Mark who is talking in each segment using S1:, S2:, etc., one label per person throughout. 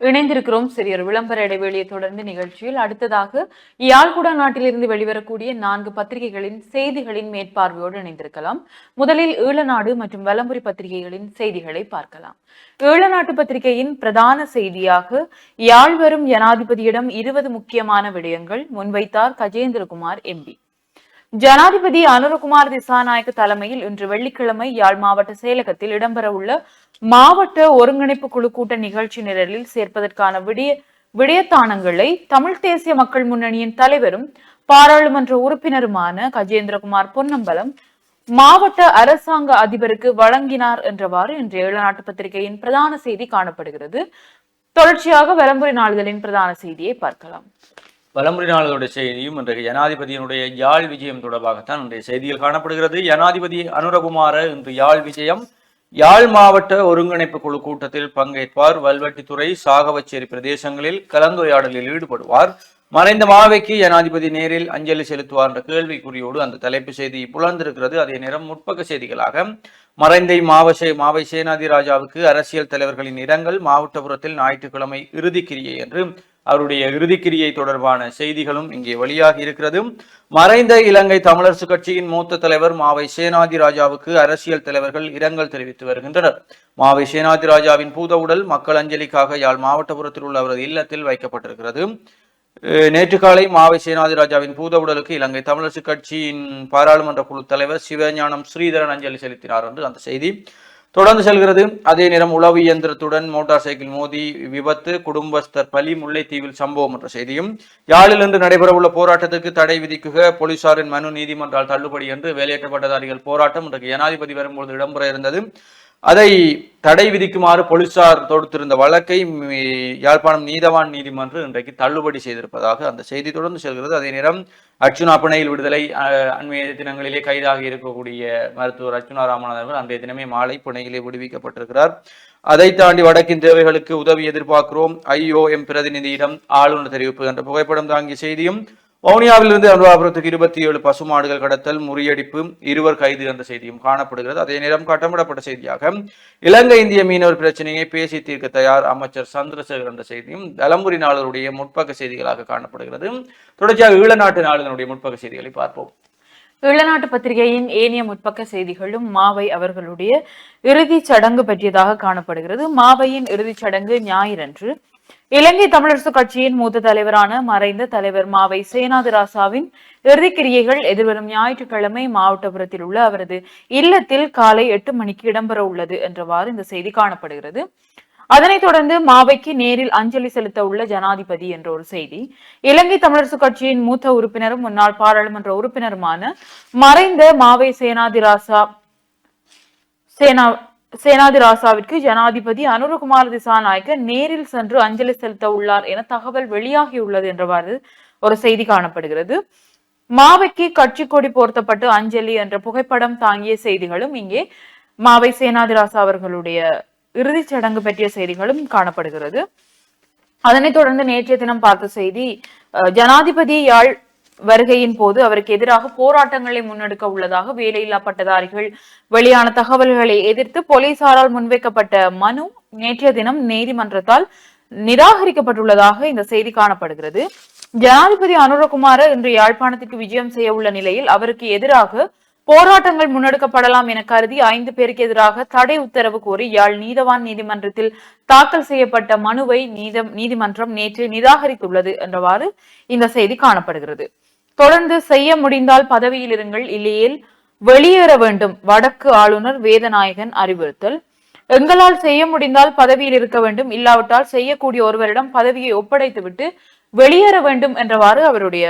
S1: இணைந்திருக்கிறோம். சிறியொரு விளம்பர இடைவெளியை தொடர்ந்து நிகழ்ச்சியில் அடுத்ததாக யாழ்குடா நாட்டிலிருந்து வெளிவரக்கூடிய நான்கு பத்திரிகைகளின் செய்திகளின் மேற்பார்வையோடு இணைந்திருக்கலாம். முதலில் ஈழநாடு மற்றும் வலம்புரி பத்திரிகைகளின் செய்திகளை பார்க்கலாம். ஈழநாட்டு பத்திரிகையின் பிரதான செய்தியாக யாழ் வரும் ஜனாதிபதியிடம் இருபது முக்கியமான விடயங்கள் முன்வைத்தார் கஜேந்திரகுமார் எம்பி ஜனாதிபதி அனுரகுமார் திசாநாயக்க தலைமையில் இன்று வெள்ளிக்கிழமை யாழ் மாவட்ட செயலகத்தில் இடம்பெறவுள்ள மாவட்ட ஒருங்கிணைப்பு குழு கூட்ட நிகழ்ச்சி நிரலில் சேர்ப்பதற்கான விடிய விடயத்தானங்களை தமிழ் தேசிய மக்கள் முன்னணியின் தலைவரும் பாராளுமன்ற உறுப்பினருமான கஜேந்திரகுமார் பொன்னம்பலம் மாவட்ட அரசாங்க அதிபருக்கு வழங்கினார் என்றவாறு இன்று ஏழநாட்டு பத்திரிகையின் பிரதான செய்தி காணப்படுகிறது. தொடர்ச்சியாக வலம்புரி நாளிதழின் பிரதான செய்தியை பார்க்கலாம்.
S2: வலமுறை நாளுடைய செய்தியும் இன்றைக்கு ஜனாதிபதியினுடைய யாழ் விஜயம் தொடர்பாகத்தான் இன்றைய செய்தியில் காணப்படுகிறது. ஜனாதிபதி அனுரகுமார இன்று யாழ் விஜயம் யாழ் மாவட்ட ஒருங்கிணைப்பு குழு கூட்டத்தில் பங்கேற்பார். வல்வெட்டித்துறை சாகவச்சேரி பிரதேசங்களில் கலந்துரையாடலில் ஈடுபடுவார். மறைந்த மாவைக்கு ஜனாதிபதி நேரில் அஞ்சலி செலுத்துவார் என்ற கேள்விக்குறியோடு அந்த தலைப்பு செய்தி புலர்ந்திருக்கிறது அதே நேரம் முற்பக்க செய்திகளாக மறைந்த மாவசே மாவை சேனாதிராஜாவுக்கு அரசியல் தலைவர்களின் இரங்கல் மாவட்டபுரத்தில் ஞாயிற்றுக்கிழமை இறுதிக்கிரியை என்று அவருடைய இறுதிக்கிரியை தொடர்பான செய்திகளும் இங்கே வெளியாக இருக்கிறது. மறைந்த இலங்கை தமிழரசு கட்சியின் மூத்த தலைவர் மாவை சேனாதி ராஜாவுக்கு அரசியல் தலைவர்கள் இரங்கல் தெரிவித்து வருகின்றனர். மாவை சேனாதி ராஜாவின் பூத உடல் மக்கள் அஞ்சலிக்காக யாழ் மாவட்டபுரத்தில் உள்ள அவரது இல்லத்தில் வைக்கப்பட்டிருக்கிறது. அஹ் நேற்று காலை மாவை சேனாதி ராஜாவின் பூத உடலுக்கு இலங்கை தமிழரசு கட்சியின் பாராளுமன்ற குழு தலைவர் சிவஞானம் ஸ்ரீதரன் அஞ்சலி செலுத்தினார் என்று அந்த செய்தி. தொடர்ந்து செல்கிறது. அதே நேரம் உளவு இயந்திரத்துடன் மோட்டார் சைக்கிள் மோதி விபத்து குடும்பஸ்தர் பலி முல்லைத்தீவில் சம்பவம் என்ற செய்தியும். யாழிலிருந்து நடைபெறவுள்ள போராட்டத்துக்கு தடை விதிக்குக போலீசாரின் மனு நீதிமன்றால் தள்ளுபடி என்று வேலையற்ற பட்டதாரிகள் போராட்டம் இன்றைக்கு ஜனாதிபதி வரும்போது இடம்பெற இருந்தது. அதை தடை விதிக்குமாறு போலீசார் தொடுத்திருந்த வழக்கை யாழ்ப்பாணம் நீதவான் நீதிமன்றம் இன்றைக்கு தள்ளுபடி செய்திருப்பதாக அந்த செய்தி தொடர்ந்து செல்கிறது. அதே நேரம் அர்ச்சுனா பிணையில் விடுதலை அஹ், அண்மைய தினங்களிலே கைதாக இருக்கக்கூடிய மருத்துவர் அர்ச்சுனா ராமநாதன் அவர்கள் அன்றைய தினமே மாலை புனையிலே விடுவிக்கப்பட்டிருக்கிறார். அதை தாண்டி வடக்கின் தேவைகளுக்கு உதவி எதிர்பார்க்கிறோம். ஐஓஎம் பிரதிநிதியிடம் ஆளுநர் தெரிவிப்பு என்ற புகைப்படம் தாங்கிய செய்தியும் வவுனியாவிலிருந்து அனுராபுரத்துக்கு இருபத்தி ஏழு பசுமாடுகள் கடத்தல் முறியடிப்பு இருவர் கைது என்ற செய்தியும் காணப்படுகிறது. அதே நேரம் கட்டமிடப்பட்ட செய்தியாக இலங்கை இந்திய மீனவர் பிரச்சனையை பேசி தீர்க்க தயார் அமைச்சர் சந்திரசேகர் என்ற செய்தியும் தலம்புரி நாளருடைய முற்பக்க செய்திகளாக காணப்படுகிறது. தொடர்ச்சியாக ஈழநாட்டு நாளினுடைய முற்பக்க செய்திகளை பார்ப்போம்.
S1: ஈழநாட்டு பத்திரிகையின் ஏனைய முற்பக்க செய்திகளும் மாவை அவர்களுடைய இறுதிச் சடங்கு பற்றியதாக காணப்படுகிறது. மாவையின் இறுதிச் சடங்கு ஞாயிறன்று இலங்கை தமிழரசு கட்சியின் மூத்த தலைவரான மறைந்த தலைவர் மாவை சேனாதிராசாவின் இறுதிக்கிரியைகள் எதிர்வரும் ஞாயிற்றுக்கிழமை மாவட்டபுரத்தில் உள்ள அவரது இல்லத்தில் காலை எட்டு மணிக்கு இடம்பெற உள்ளது என்றவாறு இந்த செய்தி காணப்படுகிறது. அதனைத் தொடர்ந்து மாவைக்கு நேரில் அஞ்சலி செலுத்த உள்ள ஜனாதிபதி என்ற ஒரு செய்தி இலங்கை தமிழரசு கட்சியின் மூத்த உறுப்பினரும் முன்னாள் பாராளுமன்ற உறுப்பினருமான மறைந்த மாவை சேனாதிராசா சேனா சேனாதிராசாவிற்கு ஜனாதிபதி அனுரகுமார் திசாநாயக்க நேரில் சென்று அஞ்சலி செலுத்த உள்ளார் என தகவல் வெளியாகியுள்ளது என்றவாறு ஒரு செய்தி காணப்படுகிறது. மாவைக்கு கட்சி கொடி போர்த்தப்பட்டு அஞ்சலி என்ற புகைப்படம் தாங்கிய செய்திகளும் இங்கே மாவை சேனாதிராசா அவர்களுடைய இறுதிச் சடங்கு பற்றிய செய்திகளும் காணப்படுகிறது. அதனைத் தொடர்ந்து நேற்றைய தினம் பார்த்த செய்தி அஹ், ஜனாதிபதி யாழ் வருகையின் போது அவருக்கு எதிராக போராட்டங்களை முன்னெடுக்க உள்ளதாக வேலையில்லா பட்டதாரிகள் வெளியான தகவல்களை எதிர்த்து போலீசாரால் முன்வைக்கப்பட்ட மனு நேற்றைய தினம் நீதிமன்றத்தால் நிராகரிக்கப்பட்டுள்ளதாக இந்த செய்தி காணப்படுகிறது. ஜனாதிபதி அனுரகுமார இன்று யாழ்ப்பாணத்திற்கு விஜயம் செய்ய உள்ள நிலையில் அவருக்கு எதிராக போராட்டங்கள் முன்னெடுக்கப்படலாம் என கருதி ஐந்து பேருக்கு எதிராக தடை உத்தரவு கோரி யாழ் நீதவான் நீதிமன்றத்தில் தாக்கல் செய்யப்பட்ட மனுவை நீதிமன்றம் நேற்று நிராகரித்துள்ளது என்றவாறு இந்த செய்தி காணப்படுகிறது. தொடர்ந்து செய்ய முடிந்தால் பதவியில் இருங்கள் இல்லையேல் வெளியேற வேண்டும் வடக்கு ஆளுநர் வேதநாயகன் அறிவுறுத்தல். எங்களால் செய்ய முடிந்தால் பதவியில் இருக்க வேண்டும் இல்லாவிட்டால் செய்யக்கூடிய ஒருவரிடம் பதவியை ஒப்படைத்துவிட்டு வெளியேற வேண்டும் என்றவாறு அவருடைய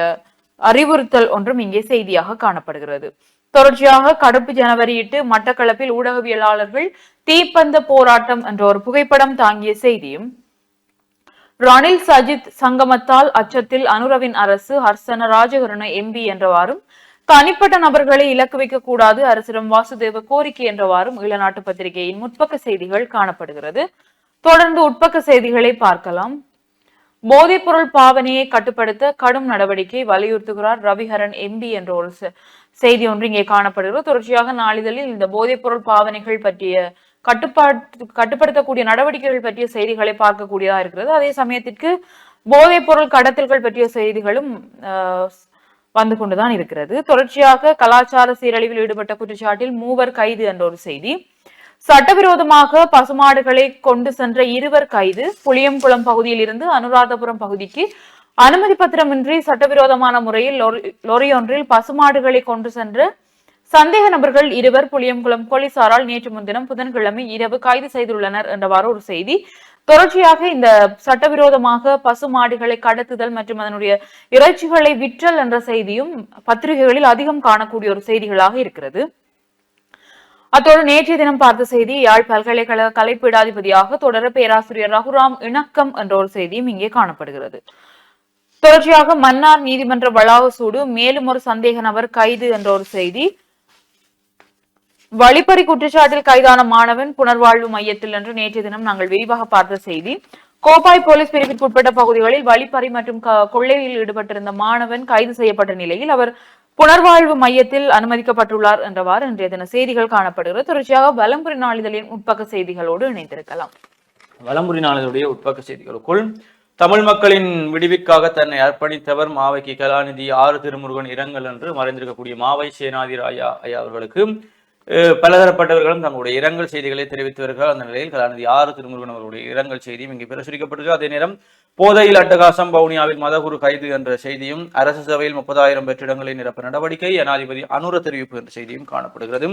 S1: அறிவுறுத்தல் ஒன்றும் இங்கே செய்தியாக காணப்படுகிறது. தொடர்ச்சியாக கடுப்பு ஜனவரியிட்டு மட்டக்களப்பில் ஊடகவியலாளர்கள் தீப்பந்த போராட்டம் என்ற ஒரு புகைப்படம் தாங்கிய செய்தியும் ரணில் சஜித் சங்கமத்தால் அச்சத்தில் அனுரவின் அரசு ஹர்சன ராஜகருண எம்பி என்றவாறும் தனிப்பட்ட நபர்களை இலக்கு வைக்க கூடாது அரசிடம் வாசுதேவ கோரிக்கை என்றவாறும் இளநாட்டு பத்திரிகையின் முற்பக்க செய்திகள் காணப்படுகிறது. தொடர்ந்து உட்பக்க செய்திகளை பார்க்கலாம். போதைப்பொருள் பாவனையை கட்டுப்படுத்த கடும் நடவடிக்கை வலியுறுத்துகிறார் ரவிஹரன் எம்பி என்ற ஒரு செ- செய்தி ஒன்று இங்கே காணப்படுகிறது. தொடர்ச்சியாக நாளிதழில் இந்த போதைப்பொருள் பாவனைகள் பற்றிய கட்டுப்பாட்டு கட்டுப்படுத்தக்கூடிய நடவடிக்கைகள் பற்றிய செய்திகளை பார்க்கக்கூடியதா இருக்கிறது. அதே சமயத்திற்கு போதைப் பொருள் கடத்தல்கள் பற்றிய செய்திகளும் வந்து கொண்டுதான் இருக்கிறது. தொடர்ச்சியாக கலாச்சார சீரழிவில் ஈடுபட்ட குற்றச்சாட்டில் மூவர் கைது என்ற ஒரு செய்தி. சட்டவிரோதமாக பசுமாடுகளை கொண்டு சென்ற இருவர் கைது. புளியங்குளம் பகுதியில் இருந்து அனுராதபுரம் பகுதிக்கு அனுமதி பத்திரமின்றி சட்டவிரோதமான முறையில் லொரி- பசுமாடுகளை கொண்டு சென்ற சந்தேக நபர்கள் இருவர் புளியங்குளம் போலீசாரால் நேற்று முன்தினம் புதன்கிழமை இரவு கைது செய்துள்ளனர் என்றவாறு ஒரு செய்தி. தொடர்ச்சியாக இந்த சட்டவிரோதமாக பசு மாடுகளை கடத்துதல் மற்றும் அதனுடைய இறைச்சிகளை விற்றல் என்ற செய்தியும் பத்திரிகைகளில் அதிகம் காணக்கூடிய ஒரு செய்திகளாக இருக்கிறது. அத்தோடு நேற்றைய தினம் பார்த்த செய்தி யாழ் பல்கலைக்கழக கலைப்பீடாதிபதியாக தொடர பேராசிரியர் ரகுராம் இணக்கம் என்ற ஒரு செய்தியும் இங்கே காணப்படுகிறது. தொடர்ச்சியாக மன்னார் நீதிமன்ற வளாக சூடு மேலும் ஒரு சந்தேக நபர் கைது என்ற ஒரு செய்தி. வழிப்பறி குற்றச்சாட்டில் கைதான மாணவன் புனர்வாழ்வு மையத்தில் என்று நேற்றைய தினம் நாங்கள் விரிவாக பார்த்த செய்தி. கோப்பாய் போலீஸ் பிரிவிற்கு உட்பட்ட பகுதிகளில் வழிப்பறி மற்றும் கொள்ளையில் ஈடுபட்டிருந்த மாணவன் கைது செய்யப்பட்ட நிலையில் அவர் புனர்வாழ்வு மையத்தில் அனுமதிக்கப்பட்டுள்ளார் என்றவாறு இன்றைய தின செய்திகள் காணப்படுகிறது. தொடர்ச்சியாக வலம்புரி நாளிதழின் உட்பக்க செய்திகளோடு இணைந்திருக்கலாம்.
S2: வலம்புரி நாளிதழுடைய உட்பக்க செய்திகளுக்குள் தமிழ் மக்களின் விடுவிற்காக தன்னை அர்ப்பணித்தவர் மாவைக்கு கலாநிதி ஆறு திருமுருகன் இரங்கல் என்று மறைந்திருக்கக்கூடிய மாவை சேனாதி ராயா ஐயா அவர்களுக்கு பலதரப்பட்டவர்களும் தங்களுடைய இரங்கல் செய்திகளை தெரிவித்து வருகிறார் அந்த நிலையில் கலாநிதி ஆறு திருமுருகன் அவர்களுடைய இரங்கல் செய்தியும் இங்கே பிரசுரிக்கப்பட்டது அதே நேரம் போதையில் அட்டகாசம் பவுனியாவில் மதகுரு கைது என்ற செய்தியும் அரசு சபையில் முப்பதாயிரம் வெற்றிடங்களை நிரப்ப நடவடிக்கை ஜனாதிபதி அனுர தெரிவிப்பு என்ற செய்தியும் காணப்படுகிறது.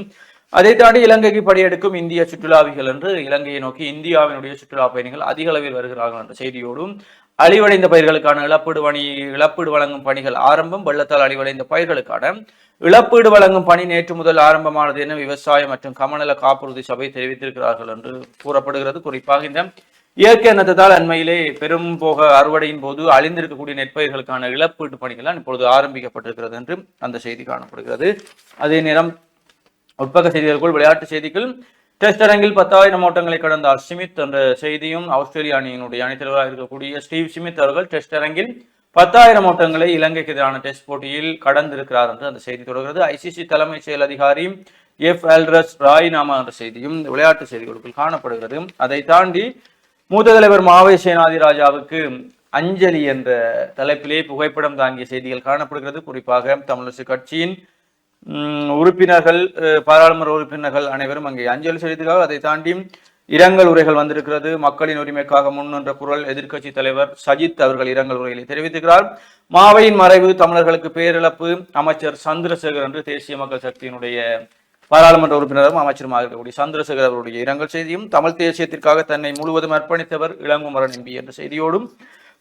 S2: அதை தாண்டி இலங்கைக்கு படையெடுக்கும் இந்திய சுற்றுலாவிகள் என்று இலங்கையை நோக்கி இந்தியாவினுடைய சுற்றுலா பயணிகள் அதிக அளவில் வருகிறார்கள் என்ற செய்தியோடும் அழிவடைந்த பயிர்களுக்கான இழப்பீடு பணி இழப்பீடு வழங்கும் பணிகள் ஆரம்பம். வெள்ளத்தால் அழிவடைந்த பயிர்களுக்கான இழப்பீடு வழங்கும் பணி நேற்று முதல் ஆரம்பமானது என விவசாயம் மற்றும் கமநல காப்புறுதி சபை தெரிவித்திருக்கிறார்கள் என்று கூறப்படுகிறது. குறிப்பாக இந்த இயற்கை அனர்த்தத்தால் அண்மையிலே பெரும் போக அறுவடையின் போது அழிந்திருக்கக்கூடிய நெற்பயிர்களுக்கான இழப்பீட்டு பணிகள் இப்பொழுது ஆரம்பிக்கப்பட்டிருக்கிறது என்று அந்த செய்தி காணப்படுகிறது. அதே நேரம் உட்பக்க செய்திகளுக்குள் விளையாட்டு செய்திகள். டெஸ்ட் அரங்கில் பத்தாயிரம் ஓட்டங்களை கடந்தார் ஸ்மித் என்ற செய்தியும் ஆஸ்திரேலிய அணியினுடைய அணித்தலைவராக இருக்கக்கூடிய ஸ்டீவ் ஸ்மித் அவர்கள் டெஸ்ட் அரங்கில் பத்தாயிரம் ஓட்டங்களை இலங்கைக்கு எதிரான டெஸ்ட் போட்டியில் கடந்திருக்கிறார் என்று அந்த செய்தி தொடர்கிறது. ஐசிசி தலைமை செயல் அதிகாரி எஃப். எல்ரஸ் ராய்நாமா என்ற செய்தியும் விளையாட்டு செய்திகளுக்குள் காணப்படுகிறது. அதை தாண்டி மூத்த தலைவர் மாவை சேனாதிராஜாவுக்கு அஞ்சலி என்ற தலைப்பிலே புகைப்படம் தாங்கிய செய்திகள் காணப்படுகிறது. குறிப்பாக தமிழரசு கட்சியின் உறுப்பினர்கள் பாராளுமன்ற உறுப்பினர்கள் அனைவரும் அங்கே அஞ்சலி செலுத்துகிறார்கள் அதை தாண்டி இரங்கல் உரைகள் வந்திருக்கிறது. மக்களின் உரிமைக்காக முன்னின்ற குரல் எதிர்க்கட்சி தலைவர் சஜித் அவர்கள் இரங்கல் உரைகளை தெரிவித்திருக்கிறார். மாவையின் மறைவு தமிழர்களுக்கு பேரிழப்பு அமைச்சர் சந்திரசேகர் என்று தேசிய மக்கள் சக்தியினுடைய பாராளுமன்ற உறுப்பினரும் அமைச்சருமாக இருக்கக்கூடிய சந்திரசேகர் அவருடைய இரங்கல் செய்தியும் தமிழ் தேசியத்திற்காக தன்னை முழுவதும் அர்ப்பணித்தவர் இளங்குமரன் எம்பி என்ற செய்தியோடும்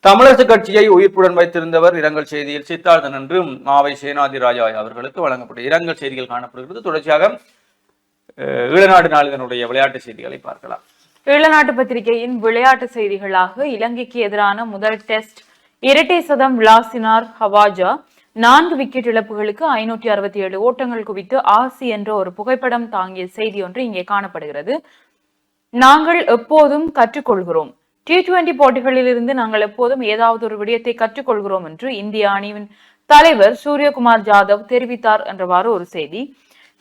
S2: தமிழரசு கட்சியை உயிர்ப்புடன் வைத்திருந்தவர் இரங்கல் செய்தியில் சித்தார்த்தன் என்று மாவை சேனாதி ராஜா அவர்களுக்கு வழங்கப்பட்ட இரங்கல் செய்திகள் காணப்படுகிறது. தொடர்ச்சியாக ஈழநாடு நாளிதனுடைய விளையாட்டு செய்திகளை பார்க்கலாம்.
S1: ஈழநாட்டு பத்திரிகையின் விளையாட்டு செய்திகளாக இலங்கைக்கு எதிரான முதல் டெஸ்ட் இரட்டை சதம் லாசினார் ஹவாஜா. நான்கு விக்கெட் இழப்புகளுக்கு ஐநூற்றி அறுபத்தி ஏழு ஓட்டங்கள் குவித்து ஆசி என்ற ஒரு புகைப்படம் தாங்கிய செய்தி ஒன்று இங்கே காணப்படுகிறது. நாங்கள் எப்போதும் கற்றுக்கொள்கிறோம். டி டுவெண்டி போட்டிகளிலிருந்து நாங்கள் எப்போதும் ஏதாவது ஒரு விடயத்தை கற்றுக்கொள்கிறோம் என்று இந்திய அணியின் தலைவர் சூரியகுமார் ஜாதவ் தெரிவித்தார் என்றவாறு ஒரு செய்தி.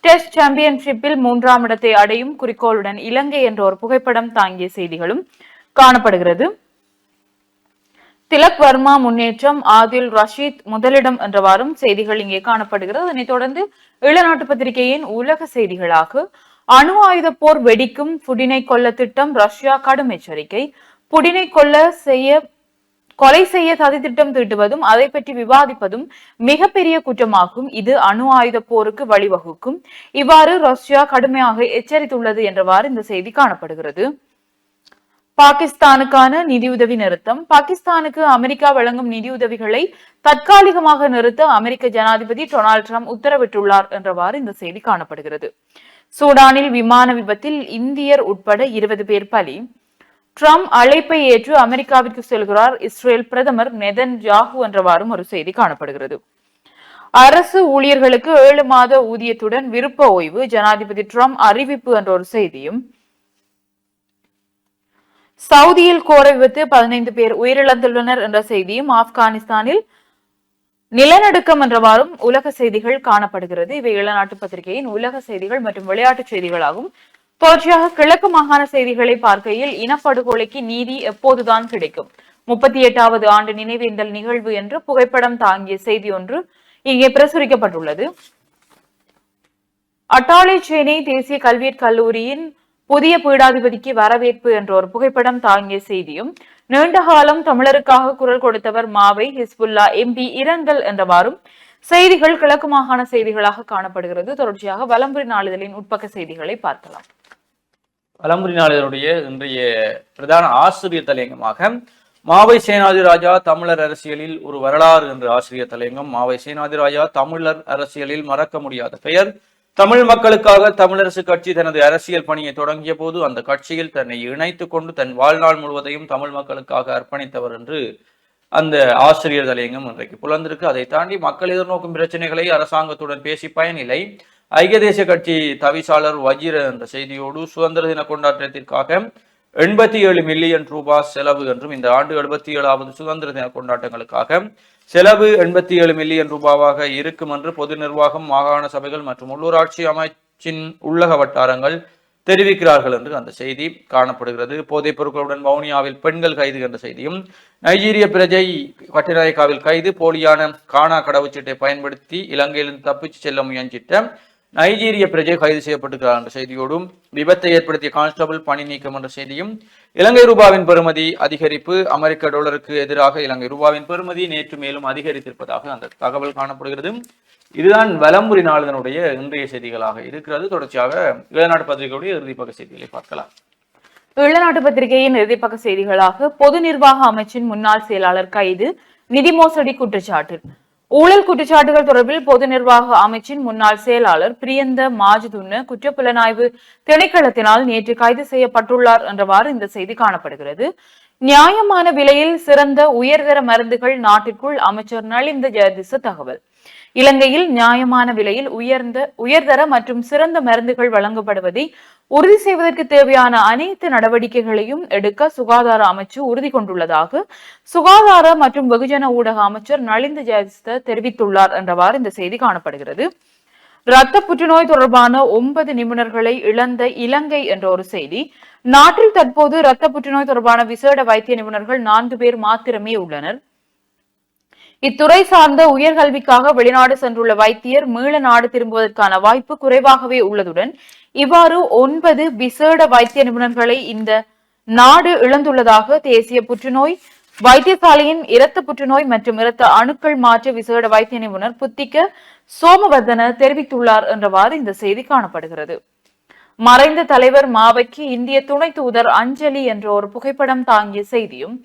S1: டெஸ்ட் சாம்பியன்ஷிப்பில் மூன்றாம் இடத்தை அடையும் குறிக்கோளுடன் இலங்கை என்ற ஒரு புகைப்படம் தாங்கிய செய்திகளும் காணப்படுகிறது. திலக் வர்மா முன்னேற்றம் ஆதில் ரஷீத் முதலிடம் என்றவாறும் செய்திகள் இங்கே காணப்படுகிறது. அதனைத் தொடர்ந்து இளநாட்டு பத்திரிகையின் உலக செய்திகளாக அணு ஆயுத போர் வெடிக்கும் புடினை கொல்ல திட்டம் ரஷ்யா கடும் எச்சரிக்கை புடினை கொல்ல செய்ய கொலை செய்ய சதித்திட்டம் தீட்டுவதும் அதை பற்றி விவாதிப்பதும் மிகப்பெரிய குற்றமாகும். இது அணு ஆயுத போருக்கு வழிவகுக்கும். இவ்வாறு ரஷ்யா கடுமையாக எச்சரித்துள்ளது என்றவாறு இந்த செய்தி காணப்படுகிறது. பாகிஸ்தானுக்கான நிதியுதவி நிறுத்தம். பாகிஸ்தானுக்கு அமெரிக்கா வழங்கும் நிதியுதவிகளை தற்காலிகமாக நிறுத்த அமெரிக்க ஜனாதிபதி டொனால்ட் ட்ரம்ப் உத்தரவிட்டுள்ளார் என்றவாறு இந்த செய்தி காணப்படுகிறது. சூடானில் விமான விபத்தில் இந்தியர் உட்பட இருபது பேர் பலி. ட்ரம்ப் அழைப்பை ஏற்று அமெரிக்காவிற்கு செல்கிறார் இஸ்ரேல் பிரதமர் நெதன் ஜாகு என்றவாறும் ஒரு செய்தி காணப்படுகிறது. அரசு ஊழியர்களுக்கு ஏழு மாத ஊதியத்துடன் விருப்ப ஓய்வு ஜனாதிபதி ட்ரம்ப் அறிவிப்பு என்ற ஒரு செய்தியும் சவுதியில் கோர விபத்து பதினைந்து பேர் உயிரிழந்துள்ளனர் என்ற செய்தியும் ஆப்கானிஸ்தானில் நிலநடுக்கம் என்றவாறும் உலக செய்திகள் காணப்படுகிறது. இவை இளநாட்டு பத்திரிகையின் உலக செய்திகள் மற்றும் விளையாட்டு செய்திகளாகும். தொடர்ச்சியாக கிழக்கு மாகாண செய்திகளை பார்க்கையில் இனப்படுகொலைக்கு நீதி எப்போதுதான் கிடைக்கும். முப்பத்தி எட்டாவது ஆண்டு நினைவேந்தல் நிகழ்வு என்று புகைப்படம் தாங்கிய செய்தி ஒன்று இங்கே பிரசுரிக்கப்பட்டுள்ளது. அட்டாளைச்சேனை தேசிய கல்வியற் கல்லூரியின் புதிய பீடாதிபதிக்கு வரவேற்பு என்ற ஒரு புகைப்படம் தாங்கிய செய்தியும் நீண்ட காலம் தமிழருக்காக குரல் கொடுத்தவர் மாவை ஹிஸ்புல்லா எம்பி இரங்கல் என்றவாறும் செய்திகள் கிழக்கு மாகாண செய்திகளாக காணப்படுகிறது. தொடர்ச்சியாக வலம்புரி நாளிதழின் உட்பக்க செய்திகளை பார்க்கலாம்.
S2: பலம்புரி நாளிதழுடைய இன்றைய பிரதான ஆசிரியர் தலையங்கமாக மாவை சேனாதி ராஜா தமிழர் அரசியலில் ஒரு வரலாறு என்ற ஆசிரியர் தலையங்கம் மாவை சேனாதி ராஜா தமிழர் அரசியலில் மறக்க முடியாத பெயர். தமிழ் மக்களுக்காக தமிழரசு கட்சி தனது அரசியல் பணியை தொடங்கிய போது அந்த கட்சியில் தன்னை இணைத்துக் கொண்டு தன் வாழ்நாள் முழுவதையும் தமிழ் மக்களுக்காக அர்ப்பணித்தவர் என்று அந்த ஆசிரியர் தலையங்கம் இன்றைக்கு புலந்திருக்கு. அதை தாண்டி மக்கள் எதிர்நோக்கும் பிரச்சனைகளை அரசாங்கத்துடன் பேசி பயனில்லை. ஐக்கிய தேசிய கட்சி தவிசாளர் வஜிர என்ற செய்தியோடு சுதந்திர தின கொண்டாட்டத்திற்காக எண்பத்தி ஏழு மில்லியன் ரூபாய் செலவு என்றும் இந்த ஆண்டு எழுபத்தி ஏழாவது சுதந்திர தின கொண்டாட்டங்களுக்காக செலவு எண்பத்தி ஏழு மில்லியன் ரூபாவாக இருக்கும் என்று பொது நிர்வாகம் மாகாண சபைகள் மற்றும் உள்ளூராட்சி அமைச்சின் உள்ளக வட்டாரங்கள் தெரிவிக்கிறார்கள் என்று அந்த செய்தி காணப்படுகிறது. போதைப் பொருட்களுடன் வவுனியாவில் பெண்கள் கைது என்ற செய்தியும் நைஜீரிய பிரஜை கட்டிநாயக்காவில் கைது போலியான காணா கடவுச்சீட்டை பயன்படுத்தி இலங்கையிலிருந்து தப்பிச்சு செல்ல முயற்சித்த நைஜீரிய பிரஜை கைது செய்யப்பட்டிருக்கிறார் என்ற செய்தியோடும் விபத்தை ஏற்படுத்திய கான்ஸ்டபிள் பணி நீக்கம் என்ற செய்தியும் இலங்கை ரூபாவின் பெறுமதி அதிகரிப்பு அமெரிக்க டாலருக்கு எதிராக இலங்கை ரூபாவின் பெறுமதி நேற்று மேலும் அதிகரித்திருப்பதாக அந்த தகவல் காணப்படுகிறது. இதுதான் வலம்புரி நாளிதனுடைய இன்றைய செய்திகளாக இருக்கிறது. தொடர்ச்சியாக இளநாடு பத்திரிகையுடைய இறுதிப்பக்க செய்திகளை பார்க்கலாம்.
S1: ஈழநாட்டு பத்திரிகையின் இறுதிப்பக்க செய்திகளாக பொது நிர்வாக அமைச்சின் முன்னாள் செயலாளர் கைது நிதி மோசடி குற்றச்சாட்டு. ஊழல் குற்றச்சாட்டுகள் தொடர்பில் பொது நிர்வாக அமைச்சின் முன்னாள் செயலாளர் பிரியந்த மாஜதுன்னு குற்றப்புலனாய்வு திணைக்களத்தினால் நேற்று கைது செய்யப்பட்டுள்ளார் என்றவாறு இந்த செய்தி காணப்படுகிறது. நியாயமான விலையில் சிறந்த உயர்தர மருந்துகள் நாட்டிற்குள் அமைச்சர் நலிந்த ஜெயதிச தகவல். இலங்கையில் நியாயமான விலையில் உயர்ந்த உயர்தர மற்றும் சிறந்த மருந்துகள் வழங்கப்படுவதை உறுதி செய்வதற்கு தேவையான அனைத்து நடவடிக்கைகளையும் எடுக்க சுகாதார அமைச்சு உறுதி கொண்டுள்ளதாக சுகாதார மற்றும் வெகுஜன ஊடக அமைச்சர் நலிந்த ஜெயஸ்த தெரிவித்துள்ளார் என்றவாறு இந்த செய்தி காணப்படுகிறது. இரத்த புற்றுநோய் தொடர்பான ஒன்பது நிபுணர்களை இழந்த இலங்கை என்ற ஒரு செய்தி. நாட்டில் தற்போது இரத்த புற்றுநோய் தொடர்பான விசேட வைத்திய நிபுணர்கள் நான்கு பேர் மாத்திரமே உள்ளனர். இத்துறை சார்ந்த உயர்கல்விக்காக வெளிநாடு சென்றுள்ள வைத்தியர் மீள நாடு திரும்புவதற்கான வாய்ப்பு குறைவாகவே உள்ளதுடன் இவ்வாறு ஒன்பது விசேட வைத்திய நிபுணர்களை இந்த நாடு இழந்துள்ளதாக தேசிய புற்றுநோய் வைத்தியசாலையின் இரத்த புற்றுநோய் மற்றும் இரத்த அணுக்கள் மாற்று விசேட வைத்திய நிபுணர் புத்திக்க சோமவர்தன தெரிவித்துள்ளார் என்றவாறு இந்த செய்தி காணப்படுகிறது. மறைந்த தலைவர் மாவைக்கு இந்திய துணை தூதர் அஞ்சலி என்ற ஒரு புகைப்படம் தாங்கிய செய்தியும்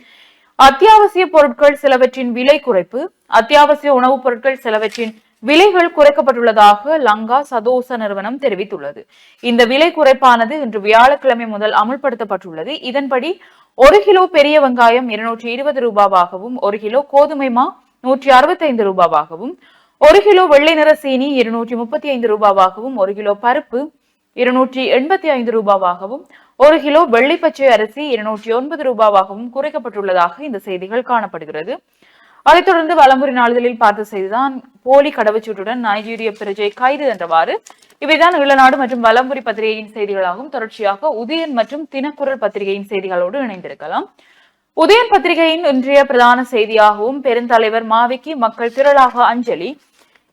S1: அத்தியாவசிய பொருட்கள் சிலவற்றின் விலை குறைப்பு அத்தியாவசிய உணவுப் பொருட்கள் சிலவற்றின் விலைகள் குறைக்கப்பட்டுள்ளதாக லங்கா சதோச நிறுவனம் தெரிவித்துள்ளது. இந்த விலை குறைப்பானது இன்று வியாழக்கிழமை முதல் அமுல்படுத்தப்பட்டுள்ளது. இதன்படி ஒரு கிலோ பெரிய வெங்காயம் இருநூற்றி இருபது ரூபாவாகவும் ஒரு கிலோ கோதுமை மா நூற்றி அறுபத்தைந்து ரூபாவாகவும் ஒரு கிலோ வெள்ளை நிற சீனி இருநூற்றி முப்பத்தி ஐந்து ரூபாவாகவும் ஒரு கிலோ பருப்பு இருநூற்றி எண்பத்தி ஐந்து ரூபாவாகவும் ஒரு கிலோ வெள்ளிப்பச்சை பச்சை அரிசி இருநூற்றி ஒன்பது ரூபாவாகவும் குறைக்கப்பட்டுள்ளதாக இந்த செய்திகள் காணப்படுகிறது. அதைத் தொடர்ந்து வலம்புரி நாளிதழில் பார்த்த செய்திதான் போலி கடவுச்சீட்டுடன் நைஜீரிய பிரஜை கைது என்றவாறு. இவைதான் ஈழநாடு மற்றும் வலம்புரி பத்திரிகையின் செய்திகளாகும். தொடர்ச்சியாக உதயன் மற்றும் தினக்குரல் பத்திரிகையின் செய்திகளோடு இணைந்திருக்கலாம். உதயன் பத்திரிகையின் இன்றைய பிரதான செய்தியாகவும் பெருந்தலைவர் மாவிக்கு மக்கள் திரளாக அஞ்சலி.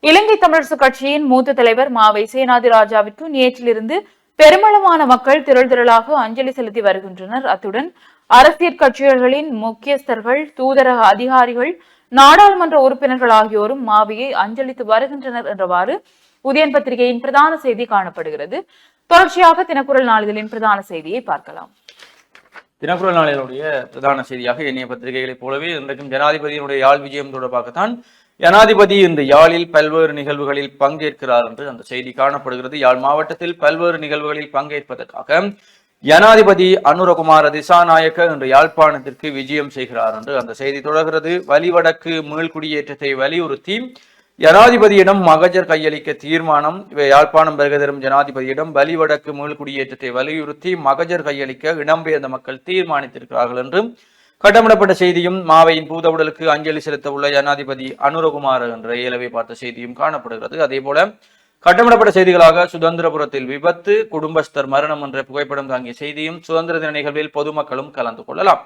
S1: இலங்கை தமிழரசு கட்சியின் மூத்த தலைவர் மாவை சேனாதி ராஜாவிற்கு நேற்றிலிருந்து பெருமளவான மக்கள் திரள் திரளாக அஞ்சலி செலுத்தி வருகின்றனர். அத்துடன் அரசியல் கட்சிகளின் முக்கியஸ்தர்கள் தூதரக அதிகாரிகள் நாடாளுமன்ற உறுப்பினர்கள் ஆகியோரும் மாவியை அஞ்சலித்து வருகின்றனர் என்றவாறு உதயன் பத்திரிகையின் பிரதான செய்தி காணப்படுகிறது. தொடர்ச்சியாக தினக்குரல் நாளிதழின் பிரதான செய்தியை பார்க்கலாம்.
S2: தினக்குரல் நாளிதழுடைய பிரதான செய்தியாக இணைய பத்திரிகைகளைப் போலவே இன்றைக்கும் ஜனாதிபதியினுடைய யாழ் விஜயம் தொடர்பாகத்தான் ஜனாதிபதி இந்த யாழில் பல்வேறு நிகழ்வுகளில் பங்கேற்கிறார் என்று அந்த செய்தி காணப்படுகிறது. யாழ் மாவட்டத்தில் பல்வேறு நிகழ்வுகளில் பங்கேற்பதற்காக ஜனாதிபதி அனுரகுமார திசாநாயக்க இன்று யாழ்ப்பாணத்திற்கு விஜயம் செய்கிறார் என்று அந்த செய்தி தொடர்கிறது. வலிவடக்கு மீள்குடியேற்றத்தை வலியுறுத்தி ஜனாதிபதியிடம் மகஜர் கையளிக்க தீர்மானம் இவை யாழ்ப்பாணம் வருகை தரும் ஜனாதிபதியிடம் வலிவடக்கு மீள்குடியேற்றத்தை வலியுறுத்தி மகஜர் கையளிக்க இடம்பெயர்ந்த மக்கள் தீர்மானித்திருக்கிறார்கள் என்றும் கட்டமிடப்பட்ட செய்தியும் மாவையின் பூதவுடலுக்கு அஞ்சலி செலுத்த உள்ள ஜனாதிபதி அனுரகுமார் என்ற இயலவை பார்த்த செய்தியும் காணப்படுகிறது. அதே போல கட்டமிடப்பட்ட செய்திகளாக சுதந்திரபுரத்தில் விபத்து குடும்பஸ்தர் மரணம் என்ற புகைப்படம் தாங்கிய செய்தியும் சுதந்திர தின நிகழ்வில் பொதுமக்களும் கலந்து கொள்ளலாம்.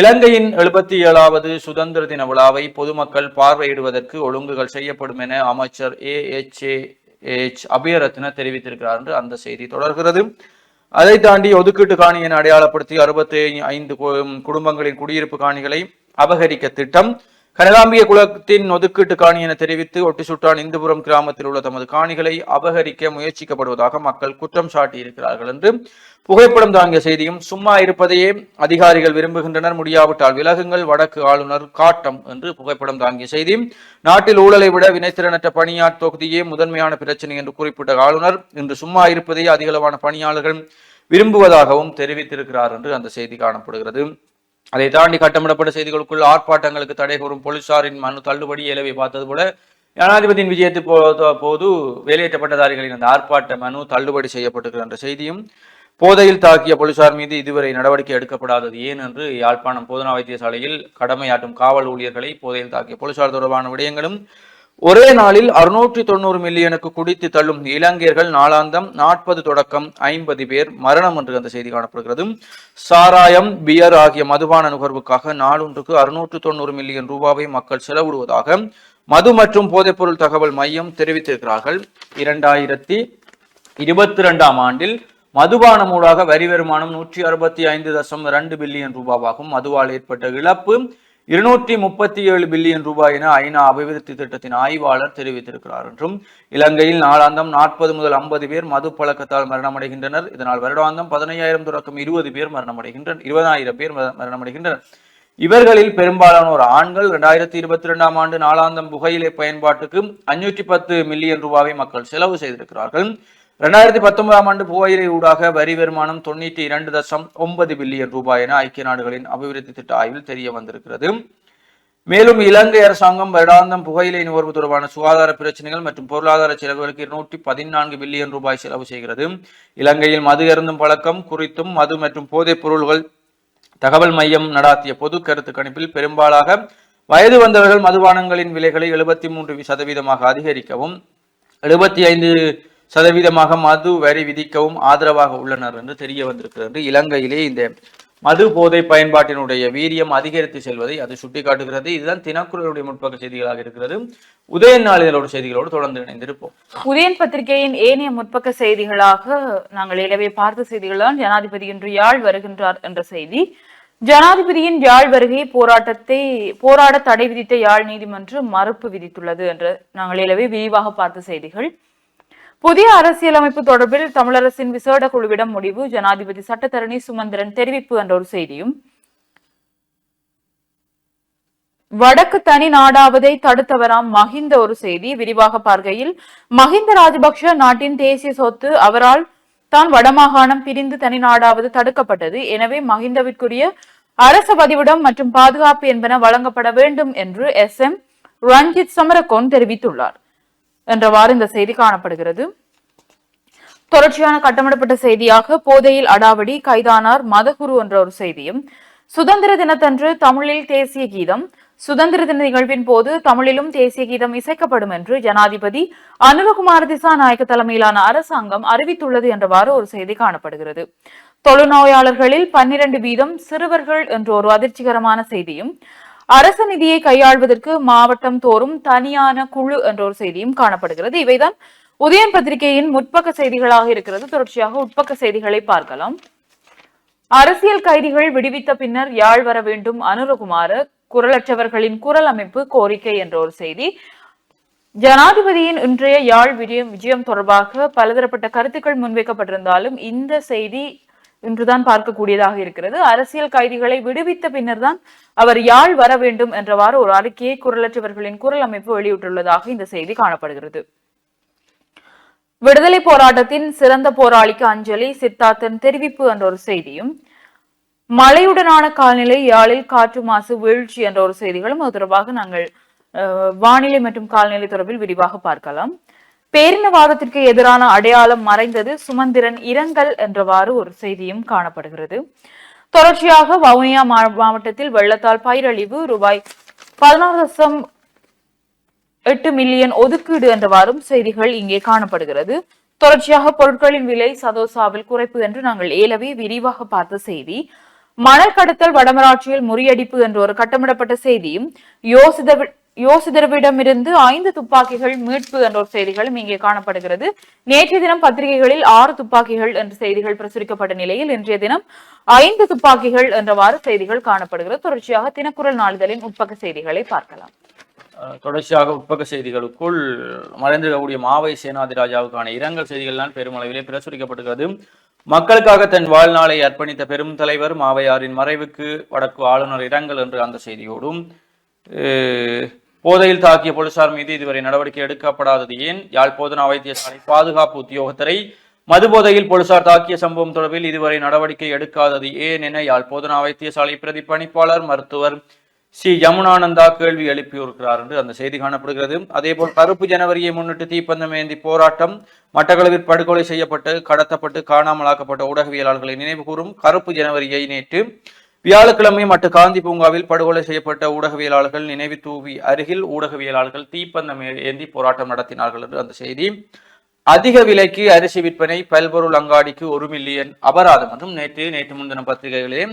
S2: இலங்கையின் எழுபத்தி ஏழாவது சுதந்திர தின விழாவை பொதுமக்கள் பார்வையிடுவதற்கு ஒழுங்குகள் செய்யப்படும் என அமைச்சர் A H A H Abeyratne தெரிவித்திருக்கிறார் என்று அந்த செய்தி தொடர்கிறது. அதை தாண்டி ஒதுக்கீட்டு காணி என அடையாளப்படுத்தி அறுபத்தி ஐந்து குடும்பங்களின் குடியிருப்பு காணிகளை அபகரிக்க திட்டம் கனகாம்பிய குலத்தின் ஒதுக்கீட்டு காணி என தெரிவித்து ஒட்டிசுட்டான் இந்துபுரம் கிராமத்தில் உள்ள தமது காணிகளை அபகரிக்க முயற்சிக்கப்படுவதாக மக்கள் குற்றம் சாட்டியிருக்கிறார்கள் என்று புகைப்படம் தாங்கிய செய்தியும் சும்மா இருப்பதையே அதிகாரிகள் விரும்புகின்றனர். முடியாவிட்டால் விலகுங்கள். வடக்கு ஆளுநர் காட்டம் என்று புகைப்படம் தாங்கிய செய்தி. நாட்டில் ஊழலை விட வினைத்திறனற்ற பணியார் தொகுதியே முதன்மையான பிரச்சனை என்று குறிப்பிட்ட ஆளுநர் இன்று சும்மா இருப்பதையே அதிகளவான பணியாளர்கள் விரும்புவதாகவும் தெரிவித்திருக்கிறார் என்று அந்த செய்தி காணப்படுகிறது. அதை தாண்டி கட்டமிடப்பட்ட செய்திகளுக்குள் ஆர்ப்பாட்டங்களுக்கு தடை கூறும் போலீசாரின் மனு தள்ளுபடி இயலவை பார்த்தது போல ஜனாதிபதியின் விஜயத்து போ- போது வெளியேற்றப்பட்டதாரிகளின் அந்த ஆர்ப்பாட்ட மனு தள்ளுபடி செய்யப்பட்டிருக்கிற என்ற செய்தியும் போதையில் தாக்கிய போலீசார் மீது இதுவரை நடவடிக்கை எடுக்கப்படாதது ஏன் என்று யாழ்ப்பாணம் போதனா வைத்தியசாலையில் கடமையாற்றும் காவல் ஊழியர்களை போதையில் தாக்கிய போலீசார் தொடர்பான விடயங்களும் ஒரே நாளில் அறுநூற்றி தொண்ணூறு மில்லியனுக்கு குடித்து தள்ளும் இலங்கையர்கள் நாளாந்தம் நாற்பது தொடக்கம் ஐம்பது பேர் மரணம் என்று அந்த செய்தி காணப்படுகிறது. சாராயம் பியர் ஆகிய மதுபான நுகர்வுக்காக நாளொன்றுக்கு அறுநூற்று தொண்ணூறு மில்லியன் ரூபாவை மக்கள் செலவிடுவதாக மது மற்றும் போதைப்பொருள் தகவல் மையம் தெரிவித்திருக்கிறார்கள். இரண்டாயிரத்தி இருபத்தி ரெண்டாம் ஆண்டில் மதுபானம் ஊடாக வரி வருமானம் நூற்றி அறுபத்தி ஐந்து தசம் ரெண்டு பில்லியன் ரூபாவாகும். மதுவால் ஏற்பட்ட இழப்பு இருநூற்றி முப்பத்தி ஏழு பில்லியன் ரூபாய் என ஐநா அபிவிருத்தி திட்டத்தின் ஆய்வாளர் தெரிவித்திருக்கிறார் என்றும் இலங்கையில் நாளாந்தம் நாற்பது முதல் ஐம்பது பேர் மது பழக்கத்தால் மரணமடைகின்றனர். இதனால் வருடாந்தம் பதினையாயிரம் தொடக்கம் இருபது பேர் மரணமடைகின்றனர். இருபதாயிரம் பேர் மரணமடைகின்றனர். இவர்களில் பெரும்பாலானோர் ஆண்கள். இரண்டாயிரத்தி இருபத்தி இரண்டாம் ஆண்டு நாளாந்தம் புகையிலை பயன்பாட்டுக்கு அஞ்சூற்றி பத்து மில்லியன் ரூபாவை மக்கள் செலவு செய்திருக்கிறார்கள். இரண்டாயிரத்தி பத்தொன்பதாம் ஆண்டு புகையிலை ஊடாக வரி வருமானம் தொண்ணூற்றி இரண்டு தசம் ஒன்பது பில்லியன் ரூபாய் என ஐக்கிய நாடுகளின் அபிவிருத்தி திட்ட ஆய்வில் தெரிய வந்திருக்கிறது. மேலும் இலங்கை அரசாங்கம் வருடாந்தம் புகையிலை நுகர்வு தொடர்பான சுகாதார பிரச்சனைகள் மற்றும் பொருளாதார செலவுகளுக்கு இருநூற்றி பதினான்கு பில்லியன் ரூபாய் செலவு செய்கிறது. இலங்கையில் மது அருந்தும் பழக்கம் குறித்தும் மது மற்றும் போதைப் பொருள்கள் தகவல் மையம் நடாத்திய பொது கருத்து கணிப்பில் பெரும்பாலாக வயது வந்தவர்கள் மதுபானங்களின் விலைகளை எழுபத்தி மூன்று சதவீதமாக அதிகரிக்கவும் எழுபத்தி ஐந்து சதவீதமாக மது வரி விதிக்கவும் ஆதரவாக உள்ளனர் என்று தெரிய வந்திருக்கிறது இலங்கையிலே இந்த மது போதை பயன்பாட்டினுடைய வீரியம் அதிகரித்து செல்வதை அது சுட்டிக்காட்டுகிறது. இதுதான் தினக்குரலுடைய முற்பக்க செய்திகளாக இருக்கிறது. உதய நாளிதழோட செய்திகளோடு தொடர்ந்து இணைந்திருப்போம்.
S1: உதயன் பத்திரிகையின் ஏனைய முற்பக்க செய்திகளாக நாங்கள் இடவே பார்த்த செய்திகள் தான் ஜனாதிபதி இன்று யாழ் வருகின்றார் என்ற செய்தி. ஜனாதிபதியின் யாழ் வருகை போராட்டத்தை போராட தடை விதித்த யாழ் நீதிமன்றம் மறுப்பு விதித்துள்ளது என்று நாங்கள் இடவே விரிவாக பார்த்த செய்திகள். புதிய அரசியலமைப்பு தொடர்பில் தமிழரசின் விசேட குழுவிடம் முடிவு. ஜனாதிபதி சட்டத்தரணி சுமந்திரன் தெரிவிப்பு என்ற ஒரு செய்தியும். வடக்கு தனி நாடாவதை தடுத்தவராம் மஹிந்த ஒரு செய்தி. விரிவாக பார்க்கையில் மஹிந்த ராஜபக்ஷ நாட்டின் தேசிய சொத்து அவரால் தான் வடமாகாணம் பிரிந்து தனி நாடாவது தடுக்கப்பட்டது. எனவே மஹிந்தவிற்குரிய அரச பதிவிடம் மற்றும் பாதுகாப்பு என்பன வழங்கப்பட வேண்டும் என்று எஸ் எம் ரஞ்சித் சமரகோன் தெரிவித்துள்ளார். என்றவாறு இந்த செய்தி காணப்படுகிறது. தொடர்ச்சியான கட்டமிடப்பட்ட செய்தியாக போதையில் அடாவடி கைதானார் மதகுரு என்ற ஒரு செய்தியும் சுதந்திர தினத்தன்று தமிழில் தேசிய கீதம் சுதந்திர தின நிகழ்வின் போது தமிழிலும் தேசிய கீதம் இசைக்கப்படும் என்று ஜனாதிபதி அனுரகுமார் திசாநாயக்க தலைமையிலான அரசாங்கம் அறிவித்துள்ளது என்றவாறு ஒரு செய்தி காணப்படுகிறது. தொழுநோயாளர்களில் பன்னிரண்டு வீதம் சிறுவர்கள் என்ற ஒரு அதிர்ச்சிகரமான செய்தியும் அரச நிதியை கையாள்வதற்கு மாவட்டம் தோறும் தனியான குழு என்ற ஒரு செய்தியும் காணப்படுகிறது. இவைதான் உதயன் பத்திரிகையின் முற்பக்க செய்திகளாக இருக்கிறது. தொடர்ச்சியாக உட்பக்க செய்திகளை பார்க்கலாம். அரசியல் கைதிகள் விடுவித்த பின்னர் யாழ் வர வேண்டும் அனுரகுமார குரலற்றவர்களின் குரல் அமைப்பு கோரிக்கை என்ற ஒரு செய்தி. ஜனாதிபதியின் இன்றைய யாழ் விஜயம் விஜயம் தொடர்பாக பலதரப்பட்ட கருத்துக்கள் முன்வைக்கப்பட்டிருந்தாலும் இந்த செய்தி என்றுதான் பார்க்கக்கூடியதாக இருக்கிறது. அரசியல் கைதிகளை விடுவித்த பின்னர் தான் அவர் யாழ் வர வேண்டும் என்றவாறு ஒரு அறிக்கையை குரலற்றவர்களின் குரல் அமைப்பு வெளியிட்டுள்ளதாக இந்த செய்தி காணப்படுகிறது. விடுதலை போராட்டத்தின் சிறந்த போராளிக்கு அஞ்சலி சித்தார்த்தன் தெரிவிப்பு என்ற ஒரு செய்தியும் மழையுடனான காலநிலை யாழில் காற்று மாசு வீழ்ச்சி என்ற ஒரு செய்திகளும் அது தொடர்பாக நாங்கள் வானிலை மற்றும் காலநிலை தொடர்பில் விரிவாக பார்க்கலாம். பேரினவாதத்திற்கு எதிரான அடையாளம் மறைந்தது சுமந்திரன் இரங்கல் என்றவாறு ஒரு செய்தியும் காணப்படுகிறது. தொடர்ச்சியாக வவுனியா மா- மாவட்டத்தில் வெள்ளத்தால் பயிரழிவு ரூபாய் பதினாறு லட்சம் எட்டு மில்லியன் ஒதுக்கீடு என்றவாறும் செய்திகள் இங்கே காணப்படுகிறது. தொடர்ச்சியாக பொருட்களின் விலை சதோசாவில் குறைப்பு என்று நாங்கள் ஏலவே விரிவாக பார்த்த செய்தி. மணல் கடத்தல் வடமராட்சியில் முறியடிப்பு என்ற ஒரு கட்டமிடப்பட்ட செய்தியும் யோசித யோசிதரவிடமிருந்து ஐந்து துப்பாக்கிகள் மீட்பு என்ற ஒரு செய்திகளும் இங்கே காணப்படுகிறது. நேற்றைய தினம் பத்திரிகைகளில் ஆறு துப்பாக்கிகள் என்ற செய்திகள் பிரசுரிக்கப்பட்ட நிலையில் இன்றைய தினம் ஐந்து துப்பாக்கிகள் என்றவாறு செய்திகள் காணப்படுகிறது. தொடர்ச்சியாக தினக்குரல் நாளிதழின் உட்பக்க செய்திகளை பார்க்கலாம்.
S2: தொடர்ச்சியாக உட்பக்க செய்திகளுக்குள் மறைந்திருக்கக்கூடிய மாவை சேனாதிராஜாவுக்கான இரங்கல் செய்திகள்தான் பெருமளவிலே பிரசுரிக்கப்படுகிறது மக்களுக்காக தன் வாழ்நாளை அர்ப்பணித்த பெரும் தலைவர் மாவையாரின் மறைவுக்கு வடக்கு ஆளுநர் இரங்கல் என்று அந்த செய்தியோடும் போதையில் தாக்கிய போலீசார் மீது இதுவரை நடவடிக்கை எடுக்கப்படாதது ஏன்? யாழ் போதனா வைத்தியசாலை பாதுகாப்பு உத்தியோகத்தரை மதுபோதையில் போலீசார் தாக்கிய சம்பவம் தொடர்பில் இதுவரை நடவடிக்கை எடுக்காதது ஏன் என யாழ் போதனா வைத்தியசாலை பிரதி பணிப்பாளர் மருத்துவர் சி. யமுனானந்தா கேள்வி எழுப்பியிருக்கிறார் என்று அந்த செய்தி காணப்படுகிறது. அதேபோல் கருப்பு ஜனவரியை முன்னிட்டு தீப்பந்தம் ஏந்தி போராட்டம் மட்டக்களவில் படுகொலை செய்யப்பட்டு கடத்தப்பட்டு காணாமலாக்கப்பட்ட ஊடகவியலாளர்களை நினைவு கூறும் கருப்பு ஜனவரியை நேற்று வியாழக்கிழமை மட்டு காந்தி பூங்காவில் படுகொலை செய்யப்பட்ட ஊடகவியலாளர்கள் நினைவு தூவி அருகில் ஊடகவியலாளர்கள் தீப்பந்தம் ஏந்தி போராட்டம் நடத்தினார்கள் என்று அந்த செய்தி. அதிக விலைக்கு அரிசி விற்பனை பல்பொருள் அங்காடிக்கு ஒரு மில்லியன் அபராதம் என்றும் நேற்று நேற்று முன்தின பத்திரிகைகளிலே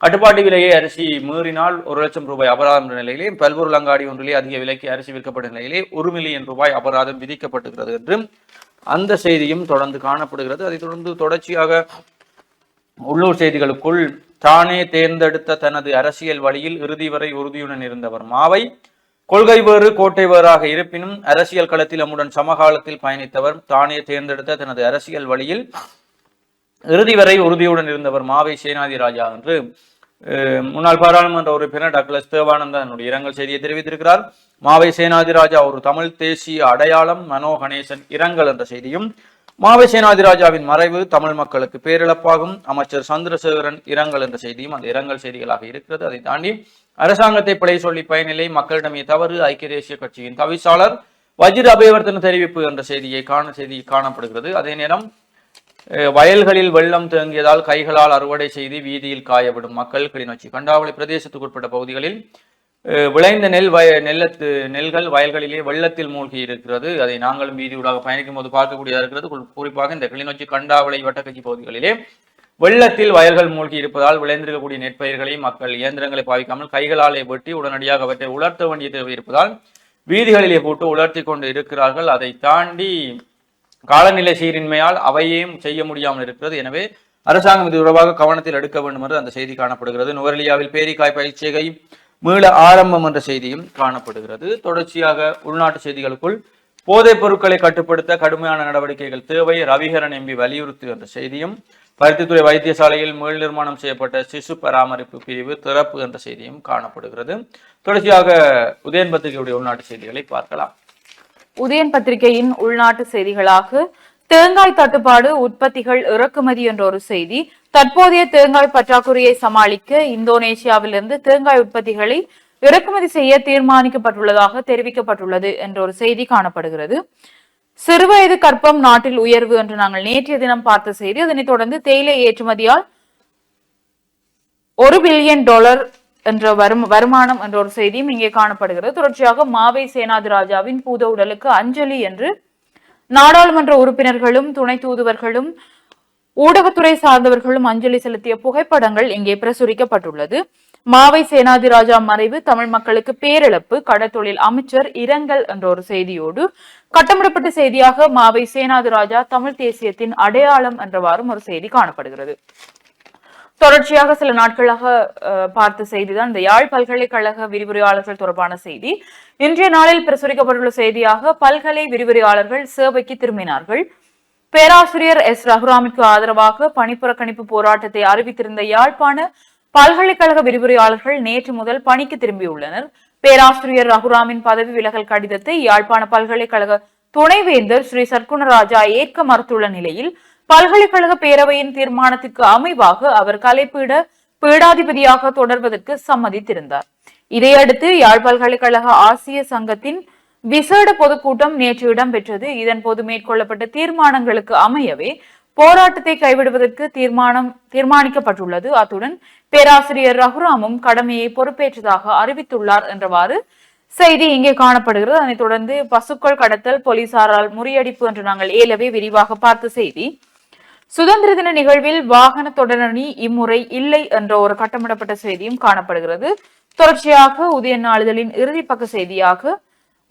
S2: கட்டுப்பாட்டு விலையை அரிசி மீறினால் ஒரு லட்சம் ரூபாய் அபராதம் என்ற நிலையிலே பல்பொருள் அங்காடி ஒன்றிலே அதிக விலைக்கு அரிசி விற்கப்பட்ட நிலையிலே ஒரு மில்லியன் ரூபாய் அபராதம் விதிக்கப்பட்டுகிறது என்று அந்த செய்தியும் தொடர்ந்து காணப்படுகிறது. அதைத் தொடர்ந்து தொடர்ச்சியாக உள்ளூர் செய்திகளுக்குள் தானே தேர்ந்தெடுத்த தனது அரசியல் வழியில் இறுதி வரை உறுதியுடன் இருந்தவர் மாவை. கொள்கை வேறு கோட்டை வேறாக இருப்பினும் அரசியல் களத்தில் அம்முடன் சமகாலத்தில் பயணித்தவர் தானே தேர்ந்தெடுத்த தனது அரசியல் வழியில் இறுதி வரை உறுதியுடன் இருந்தவர் மாவை சேனாதி ராஜா என்று முன்னாள் பாராளுமன்ற உறுப்பினர் டக்ளஸ் தேவானந்தா என்னுடைய இரங்கல் செய்தியை தெரிவித்திருக்கிறார். மாவை சேனாதிராஜா ஒரு தமிழ் தேசிய அடையாளம் மனோ கணேசன் இரங்கல் என்ற செய்தியும் மாவை சேனாதி மறைவு தமிழ் மக்களுக்கு பேரிழப்பாகும். அமைச்சர் சந்திரசேகரன் இரங்கல் என்ற செய்தியும் அந்த இரங்கல் செய்திகளாக இருக்கிறது. அதை தாண்டி அரசாங்கத்தை பிழை சொல்லி பயனில்லை. மக்களிடமே தவறு ஐக்கிய தேசிய கட்சியின் தவிசாளர் வஜிர அபயவர்த்தன தெரிவிப்பு என்ற செய்தியை காண செய்தி காணப்படுகிறது. அதே நேரம் அஹ், வயல்களில் வெள்ளம் தேங்கியதால் கைகளால் அறுவடை செய்து வீதியில் காயவிடும் மக்கள் கிளிநொச்சி கண்டாவளி பிரதேசத்துக்குட்பட்ட பகுதிகளில் விளைந்த நெல் வய நெல்லத்து நெல்கள் வயல்களிலே வெள்ளத்தில் மூழ்கி இருக்கிறது. அதை நாங்களும் வீதியூடாக பயணிக்கும் போது பார்க்கக்கூடியதாக இருக்கிறது. குறிப்பாக இந்த கிளிநொச்சி கண்டாவளை வட்டக்கட்சி பகுதிகளிலே வெள்ளத்தில் வயல்கள் மூழ்கி இருப்பதால் விளைந்திருக்கக்கூடிய நெற்பயிர்களை மக்கள் இயந்திரங்களை பாவிக்காமல் கைகளாலே வெட்டி உடனடியாக அவற்றை உலர்த்த வேண்டிய தேவை இருப்பதால் வீதிகளிலே போட்டு உலர்த்தி கொண்டு இருக்கிறார்கள். அதை தாண்டி காலநிலை சீரின்மையால் அவையும் செய்ய முடியாமல் இருக்கிறது. எனவே அரசாங்கம் இது தொடர்பாக கவனத்தில் எடுக்க வேண்டும் என்று அந்த செய்தி காணப்படுகிறது. நுவரெலியாவில் பேரிக்காய் பயிற்சிகை மீள ஆரம்பம் என்ற செய்தியும் காணப்படுகிறது. தொடர்ச்சியாக உள்நாட்டு செய்திகளுக்குள் போதைப் பொருட்களை கட்டுப்படுத்த கடுமையான நடவடிக்கைகள் தேவை. ரவிகரன் எம்பி வலியுறுத்து என்ற செய்தியும் பருத்தித்துறை வைத்தியசாலையில் மீள் நிர்மாணம் செய்யப்பட்ட சிசு பராமரிப்பு பிரிவு திறப்பு என்ற செய்தியும் காணப்படுகிறது. தொடர்ச்சியாக உதயன் பத்திரிகையுடைய உள்நாட்டு செய்திகளை பார்க்கலாம்.
S1: உதயன் பத்திரிகையின் உள்நாட்டு செய்திகளாக தேங்காய் தட்டுப்பாடு உற்பத்திகள் இறக்குமதி என்ற ஒரு செய்தி தற்போதைய தேங்காய் பற்றாக்குறையை சமாளிக்க இந்தோனேஷியாவிலிருந்து தேங்காய் உற்பத்திகளை இறக்குமதி செய்ய தீர்மானிக்கப்பட்டுள்ளதாக தெரிவிக்கப்பட்டுள்ளது என்ற ஒரு செய்தி காணப்படுகிறது. சிறுவயது கற்பம் நாட்டில் உயர்வு என்று நாங்கள் நேற்றைய தினம் பார்த்த செய்தி. அதனைத் தொடர்ந்து தேயிலை ஏற்றுமதியால் ஒரு பில்லியன் டாலர் என்ற வரும் வருமானம் என்ற ஒரு செய்தியும் இங்கே காணப்படுகிறது. தொடர்ச்சியாக மாவை சேனாதி ராஜாவின் பூத உடலுக்கு அஞ்சலி என்று நாடாளுமன்ற உறுப்பினர்களும் துணை தூதுவர்களும் ஊடகத்துறை சார்ந்தவர்களும் அஞ்சலி செலுத்திய புகைப்படங்கள் இங்கே பிரசுரிக்கப்பட்டுள்ளது. மாவை சேனாதிராஜா மறைவு தமிழ் மக்களுக்கு பேரிழப்பு கடத்தொழில் அமைச்சர் இரங்கல் என்ற ஒரு செய்தியோடு கட்டமிடப்பட்ட செய்தியாக மாவை சேனாதிராஜா தமிழ் தேசியத்தின் அடையாளம் என்றவாறும் ஒரு செய்தி காணப்படுகிறது. தொடர்ச்சியாக சில நாட்களாக அஹ், பார்த்த செய்திதான் இந்த யாழ் பல்கலைக்கழக விரிவுரையாளர்கள் தொடர்பான செய்தி. இன்றைய நாளில் பிரசுரிக்கப்பட்டுள்ள செய்தியாக பல்கலை விரிவுரையாளர்கள் சேவைக்கு திரும்பினார்கள். பேராசிரியர் எஸ். ரகுராமிற்கு ஆதரவாக பணிப்புறக்கணிப்பு போராட்டத்தை அறிவித்திருந்த யாழ்ப்பாண பல்கலைக்கழக விரிவுரையாளர்கள் நேற்று முதல் பணிக்கு திரும்பியுள்ளனர். பேராசிரியர் ரகுராமின் பதவி விலகல் கடிதத்தை யாழ்ப்பாண பல்கலைக்கழக துணைவேந்தர் ஸ்ரீ சர்க்குணராஜா ஏற்க மறுத்துள்ள நிலையில் பல்கலைக்கழக பேரவையின் தீர்மானத்திற்கு அமைவாக அவர் கலைப்பீட பீடாதிபதியாக தொடர்வதற்கு சம்மதித்திருந்தார். இதையடுத்து யாழ் பல்கலைக்கழக ஆசிய சங்கத்தின் விசேட பொதுக்கூட்டம் நேற்று இடம்பெற்றது. இதன் போது மேற்கொள்ளப்பட்ட தீர்மானங்களுக்கு அமையவே போராட்டத்தை கைவிடுவதற்கு தீர்மானம் தீர்மானிக்கப்பட்டுள்ளது. அத்துடன் பேராசிரியர் ரகுராமும் கடமையை பொறுப்பேற்றதாக அறிவித்துள்ளார் என்றவாறு செய்தி இங்கே காணப்படுகிறது. அதனைத் தொடர்ந்து பசுக்கள் கடத்தல் போலீசாரால் முறியடிப்பு என்று நாங்கள் ஏலவே விரிவாக பார்த்த செய்தி. சுதந்திர தின நிகழ்வில் வாகன தொடரணி இம்முறை இல்லை என்ற ஒரு கட்டமிடப்பட்ட செய்தியும் காணப்படுகிறது. தொடர்ச்சியாக உதய நாளிதழின் இறுதி பக்க செய்தியாக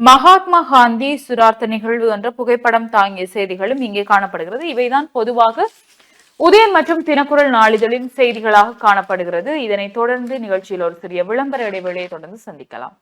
S1: மகாத்மா காந்தி சுரார்த்த நிகழ்வு என்ற புகைப்படம் தாங்கிய செய்திகளும் இங்கே காணப்படுகிறது. இவைதான் பொதுவாக உதயன் மற்றும் தினக்குரல் நாளிதழின் செய்திகளாக காணப்படுகிறது. இதனைத் தொடர்ந்து நிகழ்ச்சியில் ஒரு சிறிய விளம்பர இடைவெளியை தொடர்ந்து சந்திக்கலாம்.